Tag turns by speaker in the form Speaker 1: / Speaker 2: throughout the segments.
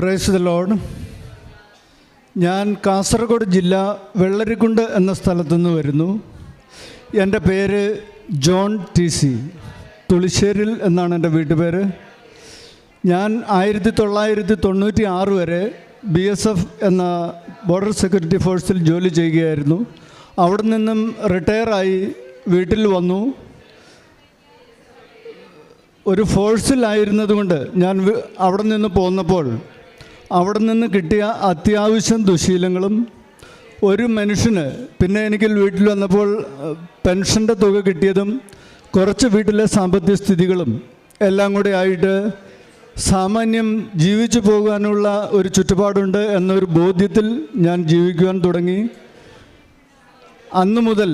Speaker 1: Praise the load ഞാൻ കാസർഗോഡ് ജില്ല വെള്ളരിക്കുണ്ട് എന്ന സ്ഥലത്തു നിന്ന് വരുന്നു. എന്റെ പേര് ജോൺ ടി സി. തുളിശ്ശേരിൽ എന്നാണ് എന്റെ വീട്ടുപേര്. ഞാൻ ആയിരത്തി തൊള്ളായിരത്തി തൊണ്ണൂറ്റി ആറ് വരെ ബി എസ് എഫ് എന്ന ബോർഡർ സെക്യൂരിറ്റി ഫോഴ്സിൽ ജോലി ചെയ്യുകയായിരുന്നു. അവിടെ നിന്നും റിട്ടയറായി വീട്ടിൽ വന്നു. ഒരു ഫോഴ്സിലായിരുന്നതുകൊണ്ട് ഞാൻ അവിടെ നിന്ന് പോന്നപ്പോൾ അവിടെ നിന്ന് കിട്ടിയ അത്യാവശ്യം ദുശീലങ്ങളും ഒരു മനുഷ്യന് പിന്നെ എനിക്ക് വീട്ടിൽ വന്നപ്പോൾ പെൻഷന്റെ തുക കിട്ടിയതും കുറച്ച് വീട്ടിലെ സാമ്പത്തിക സ്ഥിതികളും എല്ലാം കൂടെ ആയിട്ട് സാമാന്യം ജീവിച്ചു പോകാനുള്ള ഒരു ചുറ്റുപാടുണ്ട് എന്നൊരു ബോധ്യത്തിൽ ഞാൻ ജീവിക്കുവാൻ തുടങ്ങി. അന്ന് മുതൽ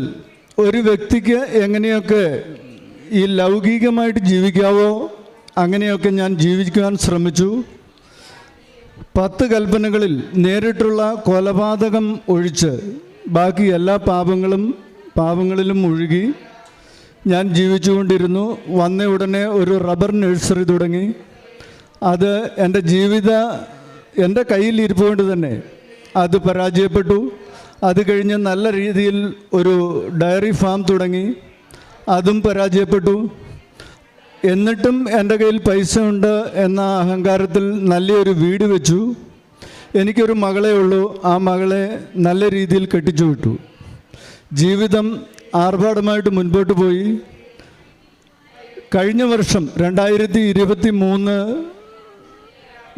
Speaker 1: ഒരു വ്യക്തിക്ക് എങ്ങനെയൊക്കെ ഈ ലൗകികമായിട്ട് ജീവിക്കാവോ അങ്ങനെയൊക്കെ ഞാൻ ജീവിക്കുവാൻ ശ്രമിച്ചു. പത്ത് കൽപ്പനകളിൽ നേരിട്ടുള്ള കൊലപാതകം ഒഴിച്ച് ബാക്കി എല്ലാ പാപങ്ങളും പാപങ്ങളിലും ഒഴുകി ഞാൻ ജീവിച്ചുകൊണ്ടിരുന്നു. വന്ന ഉടനെ ഒരു റബ്ബർ നഴ്സറി തുടങ്ങി. അത് എന്റെ ജീവിത എന്റെ കയ്യിൽ ഇരിപ്പുകൊണ്ട് തന്നെ അത് പരാജയപ്പെട്ടു. അത് കഴിഞ്ഞ് നല്ല രീതിയിൽ ഒരു ഡയറി ഫാം തുടങ്ങി. അതും പരാജയപ്പെട്ടു. എന്നിട്ടും എന്റെ കയ്യിൽ പൈസ ഉണ്ട് എന്ന അഹങ്കാരത്തിൽ നല്ലൊരു വീട് വെച്ചു. എനിക്കൊരു മകളേ ഉള്ളൂ. ആ മകളെ നല്ല രീതിയിൽ കെട്ടിച്ചു വിട്ടു. ജീവിതം ആർഭാടമായിട്ട് മുൻപോട്ട് പോയി. കഴിഞ്ഞ വർഷം രണ്ടായിരത്തി ഇരുപത്തി മൂന്ന്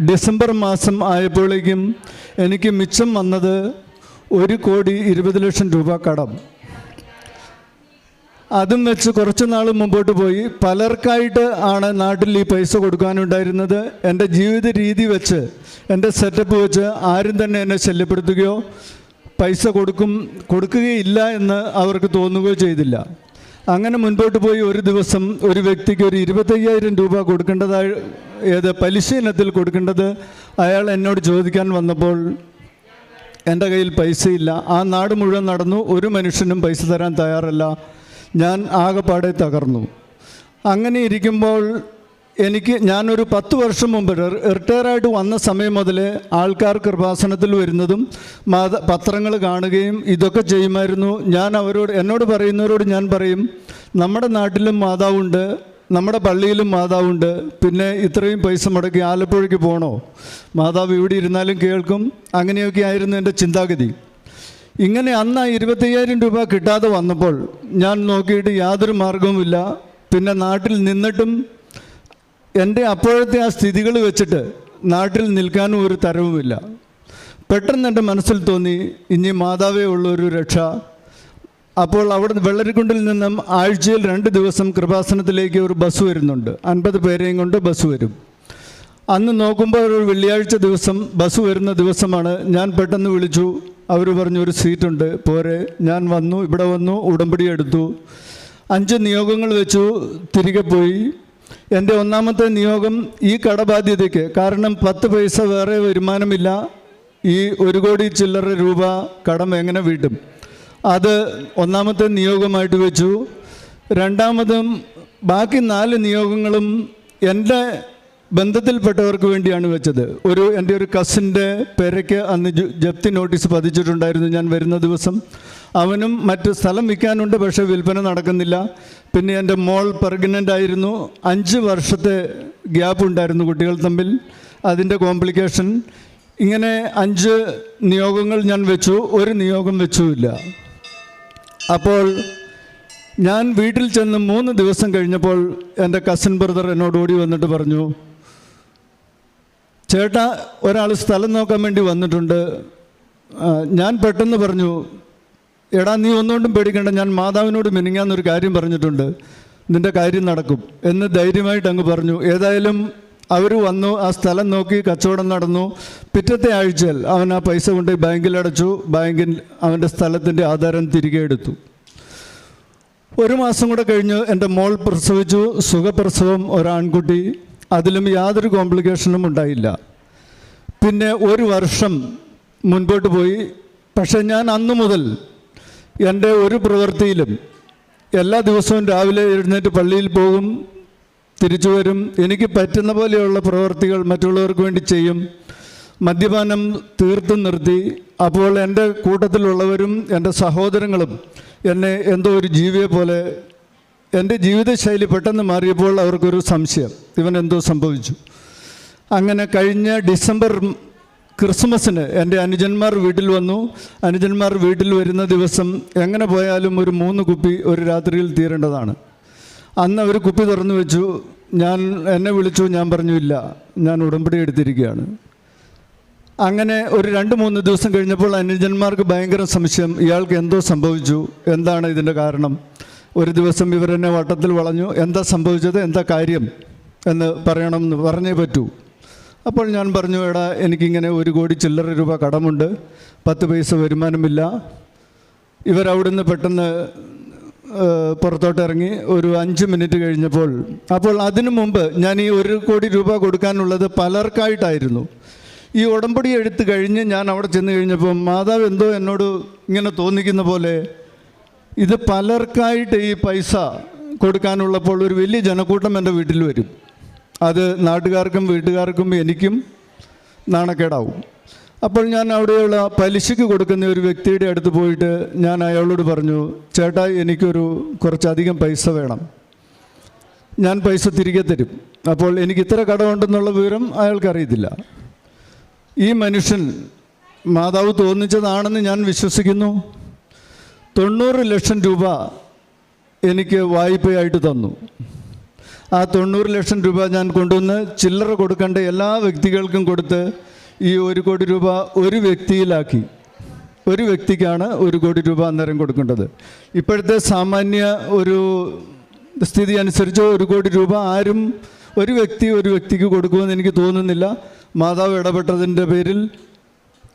Speaker 1: ഡിസംബർ മാസം ആയപ്പോഴേക്കും എനിക്ക് മിച്ചം വന്നത് ഒരു കോടി ഇരുപത് ലക്ഷം രൂപ കടം. അതും വെച്ച് കുറച്ച് നാൾ മുമ്പോട്ട് പോയി. പലർക്കായിട്ട് ആണ് നാട്ടിൽ ഈ പൈസ കൊടുക്കാനുണ്ടായിരുന്നത്. എന്റെ ജീവിത രീതി വെച്ച് എന്റെ സെറ്റപ്പ് വെച്ച് ആരും തന്നെ എന്നെ ശല്യപ്പെടുത്തുകയോ പൈസ കൊടുക്കും കൊടുക്കുകയില്ല എന്ന് അവർക്ക് തോന്നുകയോ ചെയ്തില്ല. അങ്ങനെ മുൻപോട്ട് പോയി ഒരു ദിവസം ഒരു വ്യക്തിക്ക് ഒരു ഇരുപത്തയ്യായിരം രൂപ കൊടുക്കേണ്ടതായി ഏത് പലിശ ഇനത്തിൽ കൊടുക്കേണ്ടത് അയാൾ എന്നോട് ചോദിക്കാൻ വന്നപ്പോൾ എന്റെ കയ്യിൽ പൈസയില്ല. ആ നാട് മുഴുവൻ നടന്നു. ഒരു മനുഷ്യനും പൈസ തരാൻ തയ്യാറല്ല. ഞാൻ ആകെപ്പാടെ തകർന്നു. അങ്ങനെ ഇരിക്കുമ്പോൾ എനിക്ക് ഞാനൊരു പത്ത് വർഷം മുമ്പ് റിട്ടയറായിട്ട് വന്ന സമയം മുതൽ ആൾക്കാർ കൃപാസനത്തിൽ വരുന്നതും മാത പത്രങ്ങൾ കാണുകയും ഇതൊക്കെ ചെയ്യുമായിരുന്നു. ഞാൻ അവരോട് എന്നോട് പറയുന്നവരോട് ഞാൻ പറയും നമ്മുടെ നാട്ടിലും മാതാവുണ്ട് നമ്മുടെ പള്ളിയിലും മാതാവുണ്ട് പിന്നെ ഇത്രയും പൈസ മുടക്കി ആലപ്പുഴയ്ക്ക് പോകണോ മാതാവ് ഇവിടെ ഇരുന്നാലും കേൾക്കും. അങ്ങനെയൊക്കെ ആയിരുന്നു എന്റെ ചിന്താഗതി. ഇങ്ങനെ അന്ന് ഇരുപത്തയ്യായിരം രൂപ കിട്ടാതെ വന്നപ്പോൾ ഞാൻ നോക്കിയിട്ട് യാതൊരു മാർഗവുമില്ല. പിന്നെ നാട്ടിൽ നിന്നിട്ടും എന്റെ അപ്പോഴത്തെ ആ സ്ഥിതികൾ വെച്ചിട്ട് നാട്ടിൽ നിൽക്കാനും ഒരു തരവുമില്ല. പെട്ടെന്ന് എന്റെ മനസ്സിൽ തോന്നി ഇനി മാതാവേ ഉള്ളൊരു രക്ഷ. അപ്പോൾ അവിടെ വെള്ളരിക്കുണ്ടിൽ നിന്നും ആഴ്ചയിൽ രണ്ട് ദിവസം കൃപാസനത്തിലേക്ക് ഒരു ബസ് വരുന്നുണ്ട്. അൻപത് പേരെയും കൊണ്ട് ബസ് വരും. അന്ന് നോക്കുമ്പോൾ ഒരു വെള്ളിയാഴ്ച ദിവസം ബസ് വരുന്ന ദിവസമാണ്. ഞാൻ പെട്ടെന്ന് വിളിച്ചു അവർ പറഞ്ഞു ഒരു സീറ്റുണ്ട് പോരെ. ഞാൻ വന്നു ഇവിടെ വന്നു ഉടമ്പടി എടുത്തു. അഞ്ച് നിയോഗങ്ങൾ വെച്ചു തിരികെ പോയി. എന്റെ ഒന്നാമത്തെ നിയോഗം ഈ കടബാധ്യതയ്ക്ക്. കാരണം പത്ത് പൈസ വേറെ വരുമാനമില്ല. ഈ ഒരു കോടി ചില്ലറ രൂപ കടം എങ്ങനെ വീട്ടും? അത് ഒന്നാമത്തെ നിയോഗമായിട്ട് വെച്ചു. രണ്ടാമതും ബാക്കി നാല് നിയോഗങ്ങളും എന്റെ ബന്ധത്തിൽപ്പെട്ടവർക്ക് വേണ്ടിയാണ് വെച്ചത്. ഒരു എന്റെ ഒരു കസിന്റെ പേരയ്ക്ക് അന്ന് ജപ്തി നോട്ടീസ് പതിച്ചിട്ടുണ്ടായിരുന്നു ഞാൻ വരുന്ന ദിവസം. അവനും മറ്റ് സ്ഥലം വിൽക്കാനുണ്ട് പക്ഷേ വിൽപ്പന നടക്കുന്നില്ല. പിന്നെ എന്റെ മോൾ പ്രഗ്നന്റ് ആയിരുന്നു. അഞ്ച് വർഷത്തെ ഗ്യാപ്പ് ഉണ്ടായിരുന്നു കുട്ടികൾ തമ്മിൽ. അതിന്റെ കോംപ്ലിക്കേഷൻ ഇങ്ങനെ അഞ്ച് നിയോഗങ്ങൾ ഞാൻ വെച്ചു. ഒരു നിയോഗം വെച്ചുമില്ല. അപ്പോൾ ഞാൻ വീട്ടിൽ ചെന്ന് മൂന്ന് ദിവസം കഴിഞ്ഞപ്പോൾ എന്റെ കസിൻ ബ്രദർ എന്നോട് ഓടി വന്നിട്ട് പറഞ്ഞു ചേട്ടാ ഒരാൾ സ്ഥലം നോക്കാൻ വേണ്ടി വന്നിട്ടുണ്ട്. ഞാൻ പെട്ടെന്ന് പറഞ്ഞു എടാ നീ ഒന്നുകൊണ്ടും പേടിക്കണ്ട ഞാൻ മാതാവിനോട് മിനിങ്ങാന്നൊരു കാര്യം പറഞ്ഞിട്ടുണ്ട്. നിന്റെ കാര്യം നടക്കും. എന്ന് ധൈര്യമായിട്ട് അങ്ങ് പറഞ്ഞു. ഏതായാലും അവർ വന്നു ആ സ്ഥലം നോക്കി കച്ചവടം നടന്നു. പിറ്റത്തെ ആഴ്ചയിൽ അവൻ ആ പൈസ കൊണ്ട് ബാങ്കിൽ അടച്ചു. ബാങ്കിൽ അവന്റെ സ്ഥലത്തിന്റെ ആധാരം തിരികെ എടുത്തു. ഒരു മാസം കൂടെ കഴിഞ്ഞ് എന്റെ മോൾ പ്രസവിച്ചു. സുഖപ്രസവം ഒരാൺകുട്ടി. അതിലും യാതൊരു കോംപ്ലിക്കേഷനും ഉണ്ടായില്ല. പിന്നെ ഒരു വർഷം മുൻപോട്ട് പോയി. പക്ഷേ ഞാൻ അന്നു മുതൽ എന്റെ ഒരു പ്രവൃത്തിയിലും എല്ലാ ദിവസവും രാവിലെ എഴുന്നേറ്റ് പള്ളിയിൽ പോകും തിരിച്ചു വരും. എനിക്ക് പറ്റുന്ന പോലെയുള്ള പ്രവൃത്തികൾ മറ്റുള്ളവർക്ക് വേണ്ടി ചെയ്യും. മദ്യപാനം തീർത്തും നിർത്തി. അപ്പോൾ എന്റെ കൂട്ടത്തിലുള്ളവരും എന്റെ സഹോദരങ്ങളും എന്നെ എന്തോ ഒരു ജീവിയെ പോലെ എന്റെ ജീവിതശൈലി പെട്ടെന്ന് മാറിയപ്പോൾ അവർക്കൊരു സംശയം. ഇവൻ എന്തോ സംഭവിച്ചു. അങ്ങനെ കഴിഞ്ഞ ഡിസംബർ ക്രിസ്മസിന് എന്റെ അനുജന്മാർ വീട്ടിൽ വന്നു. അനുജന്മാർ വീട്ടിൽ വരുന്ന ദിവസം എങ്ങനെ പോയാലും ഒരു മൂന്ന് കുപ്പി ഒരു രാത്രിയിൽ തീരേണ്ടതാണ്. അന്ന് അവർ കുപ്പി തുറന്നു വെച്ചു. ഞാൻ എന്നെ വിളിച്ചു. ഞാൻ പറഞ്ഞു ഇല്ല ഞാൻ ഉടമ്പടി എടുത്തിരിക്കുകയാണ്. അങ്ങനെ ഒരു രണ്ട് മൂന്ന് ദിവസം കഴിഞ്ഞപ്പോൾ അനുജന്മാർക്ക് ഭയങ്കര സംശയം. ഇയാൾക്ക് എന്തോ സംഭവിച്ചു? എന്താണ് ഇതിന്റെ കാരണം? ഒരു ദിവസം ഇവരെന്നെ വട്ടത്തിൽ വളഞ്ഞു. എന്താ സംഭവിച്ചത്? എന്താ കാര്യം? എന്ന് പറയണമെന്ന് പറഞ്ഞേ പറ്റൂ. അപ്പോൾ ഞാൻ പറഞ്ഞു എടാ എനിക്കിങ്ങനെ ഒരു കോടി ചില്ലറ രൂപ കടമുണ്ട്. പത്ത് പൈസ വരുമാനമില്ല. ഇവരവിടുന്ന് പെട്ടെന്ന് പുറത്തോട്ട് ഇറങ്ങി ഒരു അഞ്ച് മിനിറ്റ് കഴിഞ്ഞപ്പോൾ അപ്പോൾ അതിനു മുമ്പ് ഞാൻ ഈ ഒരു കോടി രൂപ കൊടുക്കാനുള്ളത് പലർക്കായിട്ടായിരുന്നു. ഈ ഉടമ്പടി എഴുത്ത് കഴിഞ്ഞ് ഞാൻ അവിടെ ചെന്ന് കഴിഞ്ഞപ്പോൾ മാതാവ് എന്തോ എന്നോട് ഇങ്ങനെ തോന്നിക്കുന്ന പോലെ ഇത് പലർക്കായിട്ട് ഈ പൈസ കൊടുക്കാനുള്ളപ്പോൾ ഒരു വലിയ ജനക്കൂട്ടം എന്റെ വീട്ടിൽ വരും. അത് നാട്ടുകാർക്കും വീട്ടുകാർക്കും എനിക്കും നാണക്കേടാവും. അപ്പോൾ ഞാൻ അവിടെയുള്ള പലിശയ്ക്ക് കൊടുക്കുന്ന ഒരു വ്യക്തിയുടെ അടുത്ത് പോയിട്ട് ഞാൻ അയാളോട് പറഞ്ഞു ചേട്ടാ എനിക്കൊരു കുറച്ചധികം പൈസ വേണം. ഞാൻ പൈസ തിരികെ തരും. അപ്പോൾ എനിക്ക് ഇത്ര കടമുണ്ടെന്നുള്ള വിവരം അയാൾക്കറിയത്തില്ല. ഈ മനുഷ്യൻ മാതാവ് തോന്നിച്ചതാണെന്ന് ഞാൻ വിശ്വസിക്കുന്നു. തൊണ്ണൂറ് ലക്ഷം രൂപ എനിക്ക് വായ്പയായിട്ട് തന്നു. ആ തൊണ്ണൂറ് ലക്ഷം രൂപ ഞാൻ കൊണ്ടുവന്ന് ചില്ലറ കൊടുക്കേണ്ട എല്ലാ വ്യക്തികൾക്കും കൊടുത്ത് ഈ ഒരു കോടി രൂപ ഒരു വ്യക്തിയിലാക്കി. ഒരു വ്യക്തിക്കാണ് ഒരു കോടി രൂപ അന്നേരം കൊടുക്കേണ്ടത്. ഇപ്പോഴത്തെ സാമാന്യ ഒരു സ്ഥിതി അനുസരിച്ച് ഒരു കോടി രൂപ ആരും ഒരു വ്യക്തി ഒരു വ്യക്തിക്ക് കൊടുക്കുമെന്ന് എനിക്ക് തോന്നുന്നില്ല. മാതാവ് ഇടപെട്ടതിന്റെ പേരിൽ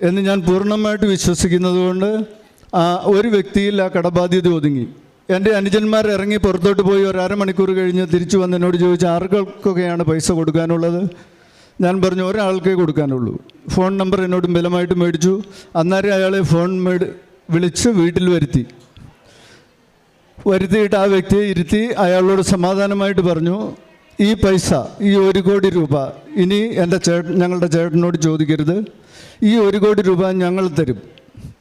Speaker 1: എന്ന് ഞാൻ പൂർണമായിട്ട് വിശ്വസിക്കുന്നത് കൊണ്ട് ഒരു വ്യക്തിയിൽ ആ കടബാധ്യത ഒതുങ്ങി. എന്റെ അനുജന്മാർ ഇറങ്ങി പുറത്തോട്ട് പോയി ഒരു അരമണിക്കൂർ കഴിഞ്ഞ് തിരിച്ചു വന്ന് എന്നോട് ചോദിച്ചു ആർക്കൊക്കെയാണ് പൈസ കൊടുക്കാനുള്ളത്? ഞാൻ പറഞ്ഞു ഒരാൾക്കേ കൊടുക്കാനുള്ളൂ. ഫോൺ നമ്പർ എന്നോട് ബലമായിട്ട് മേടിച്ചു. അന്നേരം അയാളെ ഫോൺ മേടി വിളിച്ച് വീട്ടിൽ വരുത്തി. വരുത്തിയിട്ട് ആ വ്യക്തിയെ ഇരുത്തി അയാളോട് സമാധാനമായിട്ട് പറഞ്ഞു ഈ പൈസ ഈ ഒരു കോടി രൂപ ഇനി എന്റെ ചേട്ടൻ ഞങ്ങളുടെ ചേട്ടനോട് ചോദിക്കരുത്. ഈ ഒരു കോടി രൂപ ഞങ്ങൾ തരും.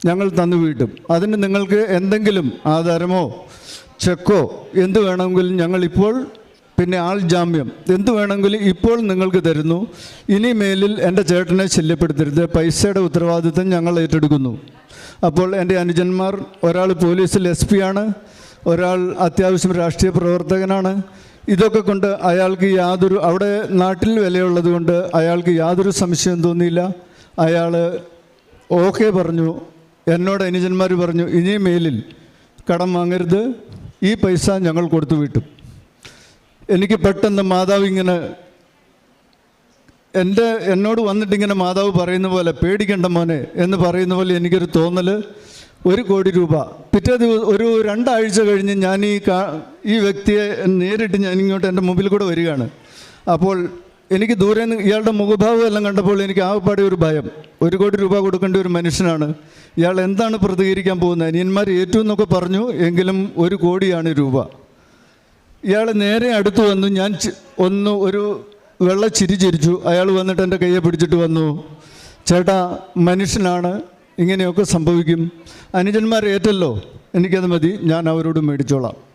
Speaker 1: ഞങ്ങൾ തന്നു വീട്ടും അതിന് നിങ്ങൾക്ക് എന്തെങ്കിലും ആധാരമോ ചെക്കോ എന്ത് വേണമെങ്കിലും ഞങ്ങളിപ്പോൾ പിന്നെ ആൾ ജാമ്യം. എന്ത് വേണമെങ്കിലും ഇപ്പോൾ നിങ്ങൾക്ക് തരുന്നു. ഇനി മേലിൽ എന്റെ ചേട്ടനെ ശല്യപ്പെടുത്തരുത്. പൈസയുടെ ഉത്തരവാദിത്തം ഞങ്ങൾ ഏറ്റെടുക്കുന്നു. അപ്പോൾ എന്റെ അനുജന്മാർ ഒരാൾ പോലീസിൽ എസ് പി ആണ് ഒരാൾ അത്യാവശ്യം രാഷ്ട്രീയ പ്രവർത്തകനാണ്. ഇതൊക്കെ കൊണ്ട് അയാൾക്ക് യാതൊരു അവിടെ നാട്ടിൽ വിലയുള്ളത് കൊണ്ട് അയാൾക്ക് യാതൊരു സംശയം തോന്നിയില്ല. അയാൾ ഓക്കെ പറഞ്ഞു. എന്നോട് അനുജന്മാർ പറഞ്ഞു ഇനി മേലിൽ കടം വാങ്ങരുത് ഈ പൈസ ഞങ്ങൾ കൊടുത്തു വിട്ടും. എനിക്ക് പെട്ടെന്ന് മാതാവ് ഇങ്ങനെ എന്റെ എന്നോട് വന്നിട്ട് ഇങ്ങനെ മാതാവ് പറയുന്ന പോലെ പേടിക്കണ്ട മോനെ എന്ന് പറയുന്ന പോലെ എനിക്കൊരു തോന്നൽ ഒരു കോടി രൂപ. പിറ്റേ ദിവസം ഒരു രണ്ടാഴ്ച കഴിഞ്ഞ് ഞാൻ ഈ ഈ വ്യക്തിയെ നേരിട്ട് ഞാൻ ഇങ്ങോട്ട് എന്റെ മുമ്പിൽ കൂടെ വരികയാണ്. അപ്പോൾ എനിക്ക് ദൂരെ നിന്ന് ഇയാളുടെ മുഖഭാവം എല്ലാം കണ്ടപ്പോൾ എനിക്ക് ആകെപ്പാടെ ഒരു ഭയം. ഒരു കോടി രൂപ കൊടുക്കേണ്ട ഒരു മനുഷ്യനാണ്. ഇയാൾ എന്താണ് പ്രതികരിക്കാൻ പോകുന്നത്? അനിയന്മാർ ഏറ്റവും എന്നൊക്കെ പറഞ്ഞു എങ്കിലും ഒരു കോടിയാണ് രൂപ. ഇയാൾ നേരെ അടുത്ത് വന്നു. ഞാൻ ഒന്ന് ഒരു വെള്ള ചിരി ചിരിച്ചു. അയാൾ വന്നിട്ട് എന്റെ കയ്യെ പിടിച്ചിട്ട് വന്നു. ചേട്ടാ മനുഷ്യനാണ്. ഇങ്ങനെയൊക്കെ സംഭവിക്കും. അനുജന്മാർ ഏറ്റല്ലോ. എനിക്കത് മതി. ഞാൻ അവരോട് മേടിച്ചോളാം.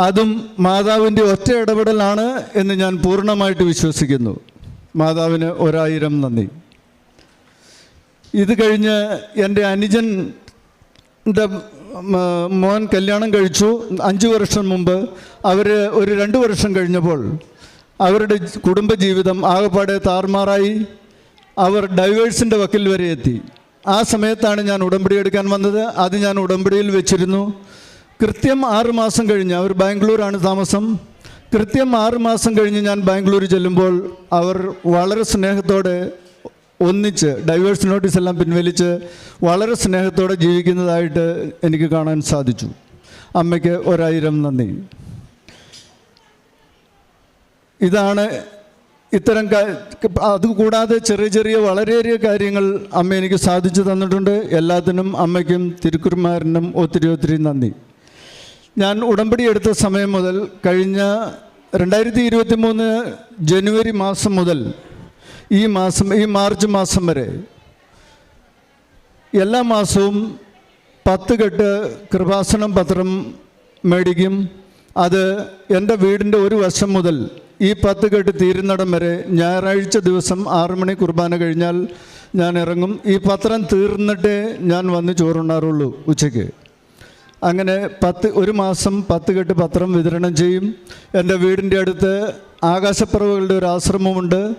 Speaker 1: അതും മാതാവിന്റെ ഒറ്റ ഇടപെടലാണ് എന്ന് ഞാൻ പൂർണമായിട്ട് വിശ്വസിക്കുന്നു. മാതാവിന് ഒരായിരം നന്ദി. ഇത് കഴിഞ്ഞ് എന്റെ അനുജൻ എന്റെ മോൻ കല്യാണം കഴിച്ചു. അഞ്ച് വർഷം മുമ്പ് അവർ ഒരു രണ്ട് വർഷം കഴിഞ്ഞപ്പോൾ അവരുടെ കുടുംബജീവിതം ആകപ്പാടെ താർമാറായി അവർ ഡൈവേഴ്സിന്റെ വക്കിൽ വരെ എത്തി. ആ സമയത്താണ് ഞാൻ ഉടമ്പടി എടുക്കാൻ വന്നത്. അത് ഞാൻ ഉടമ്പടിയിൽ വെച്ചിരുന്നു. കൃത്യം ആറുമാസം കഴിഞ്ഞ് അവർ ബാംഗ്ലൂരാണ് താമസം. കൃത്യം ആറുമാസം കഴിഞ്ഞ് ഞാൻ ബാംഗ്ലൂർ ചെല്ലുമ്പോൾ അവർ വളരെ സ്നേഹത്തോടെ ഒന്നിച്ച് ഡൈവേഴ്സ് നോട്ടീസ് എല്ലാം പിൻവലിച്ച് വളരെ സ്നേഹത്തോടെ ജീവിക്കുന്നതായിട്ട് എനിക്ക് കാണാൻ സാധിച്ചു. അമ്മയ്ക്ക് ഒരായിരം നന്ദി. ഇതാണ് ഇത്തരം അതുകൂടാതെ ചെറിയ ചെറിയ വളരെയേറെ കാര്യങ്ങൾ അമ്മ എനിക്ക് സാധിച്ചു തന്നിട്ടുണ്ട്. എല്ലാത്തിനും അമ്മയ്ക്കും തിരുക്കുറുമാരനും ഒത്തിരി ഒത്തിരി നന്ദി. ഞാൻ ഉടമ്പടി എടുത്ത സമയം മുതൽ കഴിഞ്ഞ രണ്ടായിരത്തി ഇരുപത്തി മൂന്ന് ജനുവരി മാസം മുതൽ ഈ മാസം ഈ മാർച്ച് മാസം വരെ എല്ലാ മാസവും പത്ത് കെട്ട് കൃപാസനം പത്രം മേടിക്കും. അത് എന്റെ വീടിന്റെ ഒരു വശം മുതൽ ഈ പത്ത് കെട്ട് തീരുന്നിടം വരെ ഞായറാഴ്ച ദിവസം ആറു മണി കുർബാന കഴിഞ്ഞാൽ ഞാൻ ഇറങ്ങും. ഈ പത്രം തീർന്നിട്ടേ ഞാൻ വന്ന് ചോറുണ്ണാറുള്ളൂ ഉച്ചയ്ക്ക്. അങ്ങനെ പത്ത് ഒരു മാസം പത്ത് കെട്ട് പത്രം വിതരണം ചെയ്യും. എന്റെ വീടിന്റെ അടുത്ത് ആകാശപ്പറവുകളുടെ ഒരു ആശ്രമമുണ്ട്.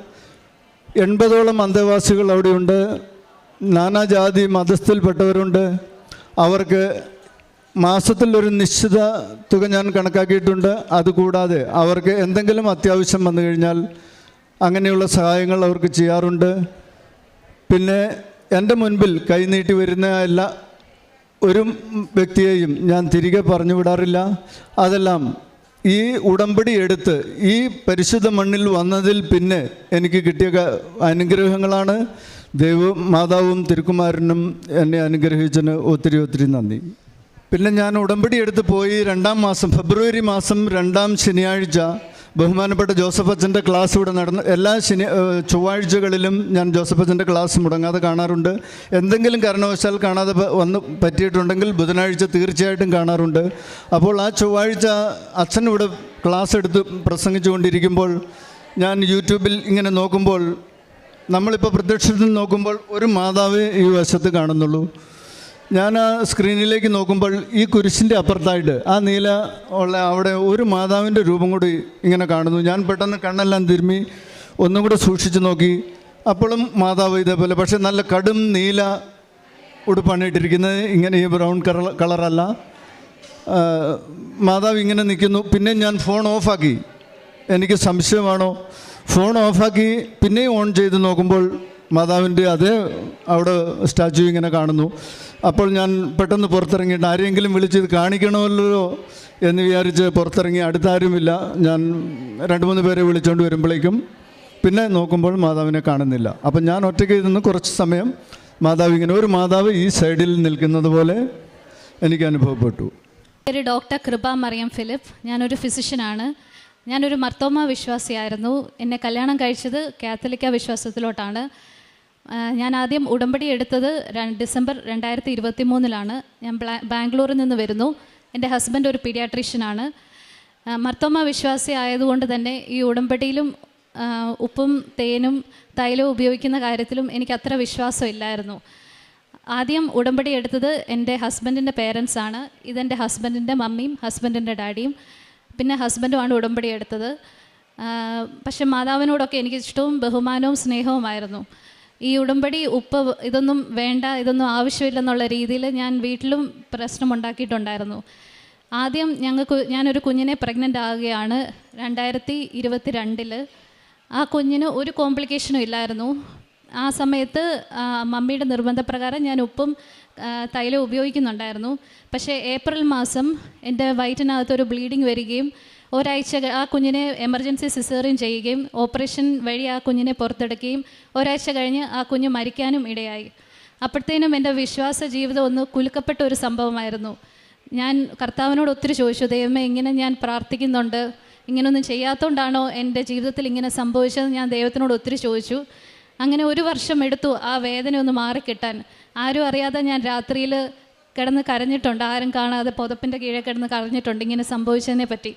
Speaker 1: എൺപതോളം അന്തേവാസികൾ അവിടെയുണ്ട്. നാനാജാതി മതസ്ഥയിൽപ്പെട്ടവരുണ്ട് അവർക്ക് മാസത്തിൽ ഒരു നിശ്ചിത തുക ഞാൻ കണക്കാക്കിയിട്ടുണ്ട്. അതുകൂടാതെ അവർക്ക് എന്തെങ്കിലും അത്യാവശ്യം വന്നു കഴിഞ്ഞാൽ അങ്ങനെയുള്ള സഹായങ്ങൾ അവർക്ക് ചെയ്യാറുണ്ട്. പിന്നെ എന്റെ മുൻപിൽ കൈനീട്ടി വരുന്ന എല്ലാ ഒരു വ്യക്തിയെയും ഞാൻ തിരികെ പറഞ്ഞു വിടാറില്ല. അതെല്ലാം ഈ ഉടമ്പടി എടുത്ത് ഈ പരിശുദ്ധ മണ്ണിൽ വന്നതിൽ പിന്നെ എനിക്ക് കിട്ടിയ അനുഗ്രഹങ്ങളാണ്. ദൈവം മാതാവും തിരുക്കുമാരനും എന്നെ അനുഗ്രഹിച്ചതിന് ഒത്തിരി ഒത്തിരി നന്ദി. പിന്നെ ഞാൻ ഉടമ്പടി എടുത്ത് പോയി രണ്ടാം മാസം ഫെബ്രുവരി മാസം രണ്ടാം ശനിയാഴ്ച ബഹുമാനപ്പെട്ട ജോസഫ് അച്ഛന്റെ ക്ലാസ് ഇവിടെ നടന്ന് എല്ലാ ശനി ചൊവ്വാഴ്ചകളിലും ഞാൻ ജോസഫ് അച്ഛന്റെ ക്ലാസ് മുടങ്ങാതെ കാണാറുണ്ട്. എന്തെങ്കിലും കാരണവശാൽ കാണാതെ വന്ന് പറ്റിയിട്ടുണ്ടെങ്കിൽ ബുധനാഴ്ച തീർച്ചയായിട്ടും കാണാറുണ്ട്. അപ്പോൾ ആ ചൊവ്വാഴ്ച അച്ഛൻ ഇവിടെ ക്ലാസ് എടുത്ത് പ്രസംഗിച്ചുകൊണ്ടിരിക്കുമ്പോൾ ഞാൻ യൂട്യൂബിൽ ഇങ്ങനെ നോക്കുമ്പോൾ നമ്മളിപ്പോൾ പ്രത്യക്ഷത്തിൽ നോക്കുമ്പോൾ ഒരു മാതാവേ ഈ വശത്ത് കാണുന്നുള്ളൂ. ഞാൻ ആ സ്ക്രീനിലേക്ക് നോക്കുമ്പോൾ ഈ കുരിശിന്റെ അപ്പുറത്തായിട്ട് ആ നീല ഉള്ള അവിടെ ഒരു മാതാവിന്റെ രൂപം കൂടി ഇങ്ങനെ കാണുന്നു. ഞാൻ പെട്ടെന്ന് കണ്ണെല്ലാം തിരുമ്മി ഒന്നും കൂടെ സൂക്ഷിച്ച് നോക്കി. അപ്പോഴും മാതാവ് ഇതേപോലെ. പക്ഷേ നല്ല കടും നീല ഉടുപ്പാണ് ഇട്ടിരിക്കുന്നത് ഇങ്ങനെ ഈ ബ്രൗൺ കളർ കളറല്ല. മാതാവ് ഇങ്ങനെ നിൽക്കുന്നു. പിന്നെ ഞാൻ ഫോൺ ഓഫാക്കി. എനിക്ക് സംശയമാണോ? ഫോൺ ഓഫാക്കി പിന്നെയും ഓൺ ചെയ്ത് നോക്കുമ്പോൾ മാതാവിന്റെ അതേ അവിടെ സ്റ്റാച്യു ഇങ്ങനെ കാണുന്നു. അപ്പോൾ ഞാൻ പെട്ടെന്ന് പുറത്തിറങ്ങിയിട്ട് ആരെങ്കിലും വിളിച്ച് കാണിക്കണമല്ലോ എന്ന് വിചാരിച്ച് പുറത്തിറങ്ങി അടുത്താരുമില്ല. ഞാൻ രണ്ട് മൂന്ന് പേരെ വിളിച്ചുകൊണ്ട് വരുമ്പോഴേക്കും പിന്നെ നോക്കുമ്പോൾ മാതാവിനെ കാണുന്നില്ല. അപ്പം ഞാൻ ഒറ്റയ്ക്ക് ഇരുന്ന് കുറച്ച് സമയം മാതാവ് ഇങ്ങനെ ഒരു മാതാവ് ഈ സൈഡിൽ നിൽക്കുന്നത് പോലെ എനിക്ക് അനുഭവപ്പെട്ടു.
Speaker 2: പേര് ഡോക്ടർ കൃപ മറിയം ഫിലിപ്പ്. ഞാനൊരു ഫിസിഷ്യനാണ്. ഞാനൊരു മർത്തോമ വിശ്വാസിയായിരുന്നു എന്നെ കല്യാണം കഴിച്ചത് കാത്തലിക്ക വിശ്വാസത്തിലോട്ടാണ്. ഞാൻ ആദ്യം ഉടമ്പടി എടുത്തത് ഡിസംബർ രണ്ടായിരത്തി ഇരുപത്തി മൂന്നിലാണ് ഞാൻ ബാംഗ്ലൂരിൽ നിന്ന് വരുന്നു. എന്റെ ഹസ്ബൻഡ് ഒരു പീഡിയാട്രീഷ്യനാണ് മർത്തോമ വിശ്വാസി ആയതുകൊണ്ട് തന്നെ ഈ ഉടമ്പടിയിലും ഉപ്പും തേനും തൈലവും ഉപയോഗിക്കുന്ന കാര്യത്തിലും എനിക്ക് അത്ര വിശ്വാസം ഇല്ലായിരുന്നു. ആദ്യം ഉടമ്പടി എടുത്തത് എന്റെ ഹസ്ബൻഡിന്റെ പേരൻസ് ആണ്. ഇതെന്റെ ഹസ്ബൻഡിന്റെ മമ്മിയും ഹസ്ബൻഡിന്റെ ഡാഡിയും. പിന്നെ ഹസ്ബൻഡുമാണ് ഉടമ്പടി എടുത്തത്. പക്ഷെ മാതാവിനോടൊക്കെ എനിക്ക് ഇഷ്ടവും ബഹുമാനവും സ്നേഹവുമായിരുന്നു. ഈ ഉടമ്പടി ഉപ്പ് ഇതൊന്നും വേണ്ട ഇതൊന്നും ആവശ്യമില്ലെന്നുള്ള രീതിയിൽ ഞാൻ വീട്ടിലും പ്രശ്നമുണ്ടാക്കിയിട്ടുണ്ടായിരുന്നു ആദ്യം ഞങ്ങൾക്ക് ഞാനൊരു കുഞ്ഞിനെ പ്രഗ്നന്റ് ആവുകയാണ് രണ്ടായിരത്തി ഇരുപത്തി രണ്ടിൽ ആ കുഞ്ഞിന് ഒരു കോംപ്ലിക്കേഷനും ഇല്ലായിരുന്നു. ആ സമയത്ത് മമ്മിയുടെ നിർബന്ധപ്രകാരം ഞാൻ ഉപ്പും തൈലം ഉപയോഗിക്കുന്നുണ്ടായിരുന്നു. പക്ഷേ ഏപ്രിൽ മാസം എന്റെ വയറ്റിനകത്ത് ഒരു ബ്ലീഡിങ് വരികയും ഒരാഴ്ച ആ കുഞ്ഞിനെ എമർജൻസി സിസേറിയൻ ചെയ്യുകയും ഓപ്പറേഷൻ വഴി ആ കുഞ്ഞിനെ പുറത്തെടുക്കുകയും ഒരാഴ്ച കഴിഞ്ഞ് ആ കുഞ്ഞ് മരിക്കാനും ഇടയായി. അപ്പോഴത്തേനും എന്റെ വിശ്വാസ ജീവിതം ഒന്ന് കുലുക്കപ്പെട്ട ഒരു സംഭവമായിരുന്നു. ഞാൻ കർത്താവിനോട് ഒത്തിരി ചോദിച്ചു ദൈവമേ ഇങ്ങനെ ഞാൻ പ്രാർത്ഥിക്കുന്നുണ്ട്. ഇങ്ങനൊന്നും ചെയ്യാത്തതുകൊണ്ടാണോ എന്റെ ജീവിതത്തിൽ ഇങ്ങനെ സംഭവിച്ചത്? ഞാൻ ദൈവത്തിനോട് ഒത്തിരി ചോദിച്ചു. അങ്ങനെ ഒരു വർഷം എടുത്തു ആ വേദന ഒന്ന് മാറിക്കിട്ടാൻ. ആരും അറിയാതെ ഞാൻ രാത്രിയിൽ കിടന്ന് കരഞ്ഞിട്ടുണ്ട്. ആരും കാണാതെ പുതപ്പിന്റെ കീഴെ കിടന്ന് കരഞ്ഞിട്ടുണ്ട് ഇങ്ങനെ സംഭവിച്ചതിനെ പറ്റി